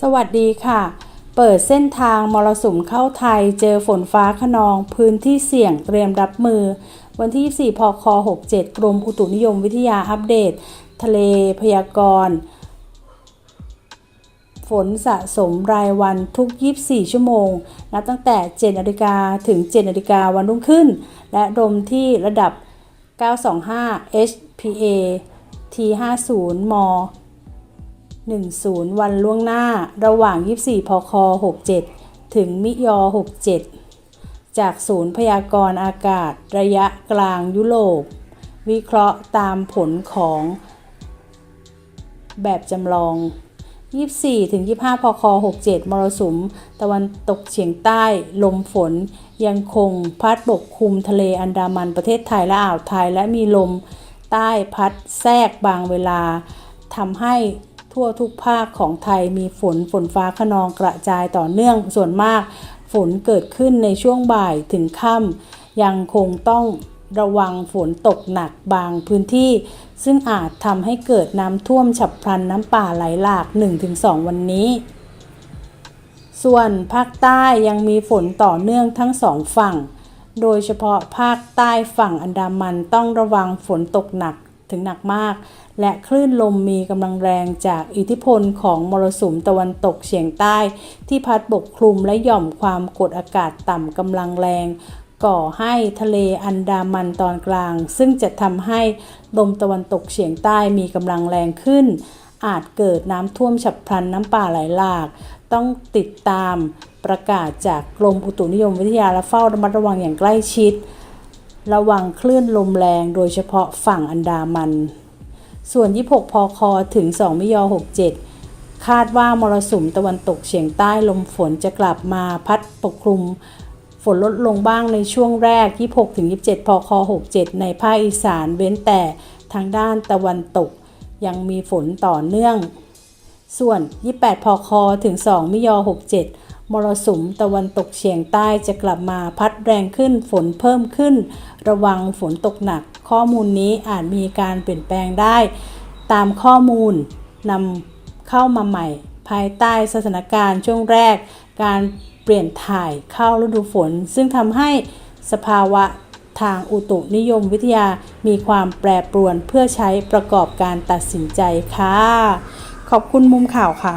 สวัสดีค่ะ เปิดเส้นทางมรสุมเข้าไทยเจอฝนฟ้าขนอง พื้นที่เสี่ยงเตรียมรับมือ วันที่ 24 พค 67 กรมอุตุนิยมวิทยาอัปเดต ทะเลพยากรณ์ฝนสะสมรายวันทุก 24 ชั่วโมง นับตั้งแต่ 7นาฬิกาถึง 7นาฬิกาวันรุ่งขึ้น และลมที่ระดับ 925 HPA T50 ม 10 วันล่วงหน้าระหว่าง 24 พค 67 ถึงมิยอ 67 จากศูนย์พยากรณ์อากาศระยะกลางยุโรป วิเคราะห์ตามผลของแบบจำลอง 24 ถึง 25 พค 67 มรสุม ตะวันตกเฉียงใต้ ลมฝน ยังคงพัดปกคลุมทะเลอันดามันประเทศไทยและอ่าวไทยและมีลมใต้พัดแทรกบางเวลาทำให้ ทั่วทุกภาคของไทยมีฝนฝนฟ้าขนองกระจายต่อเนื่องส่วนมาก ฝนเกิดขึ้นในช่วงบ่ายถึงค่ำยังคงต้องระวังฝนตกหนักบางพื้นที่ ซึ่งอาจทำให้เกิดน้ำท่วมฉับพลันน้ำป่าไหลหลาก 1-2 วันนี้ ส่วนภาคใต้ยังมีฝนต่อเนื่องทั้งสองฝั่ง โดยเฉพาะภาคใต้ฝั่งอันดามันต้องระวังฝนตกหนัก ถึงหนักมาก และคลื่นลมมีกำลังแรงจากอิทธิพลของมรสุมตะวันตกเฉียงใต้ ที่พัดปกคลุมและหย่อมความกดอากาศต่ำกำลังแรง ก่อให้ทะเลอันดามันตอนกลาง ซึ่งจะทำให้ลมตะวันตกเฉียงใต้มีกำลังแรงขึ้น อาจเกิดน้ำท่วมฉับพลันน้ำป่าไหลหลาก ต้องติดตามประกาศจากกรมอุตุนิยมวิทยาและเฝ้าระมัดระวังอย่างใกล้ชิด ระวังคลื่นลมแรงโดยเฉพาะฝั่งอันดามัน ส่วน 26 พค ถึง 2 มิยอ 67 คาดว่ามรสุมตะวันตกเฉียงใต้ลมฝนจะกลับมาพัดปกคลุม ฝนลดลงบ้างในช่วงแรก 26 ถึง 27 พค 67 ในภาคอีสานเว้นแต่ทางด้านตะวันตกยังมีฝนต่อเนื่อง ส่วน 28 พค ถึง 2 มิยอ 67 มรสุมตะวันตกเฉียงใต้จะกลับมาพัดแรงขึ้นฝนเพิ่มขึ้น ระวังฝนตกหนัก ข้อมูลนี้อาจมีการเปลี่ยนแปลงได้ ตามข้อมูลนำเข้ามาใหม่ ภายใต้สถานการณ์ช่วงแรก การเปลี่ยนถ่ายเข้าฤดูฝน ซึ่งทำให้สภาวะทางอุตุนิยมวิทยามีความแปรปรวนเพื่อใช้ประกอบการตัดสินใจค่ะ ขอบคุณมุมข่าวค่ะ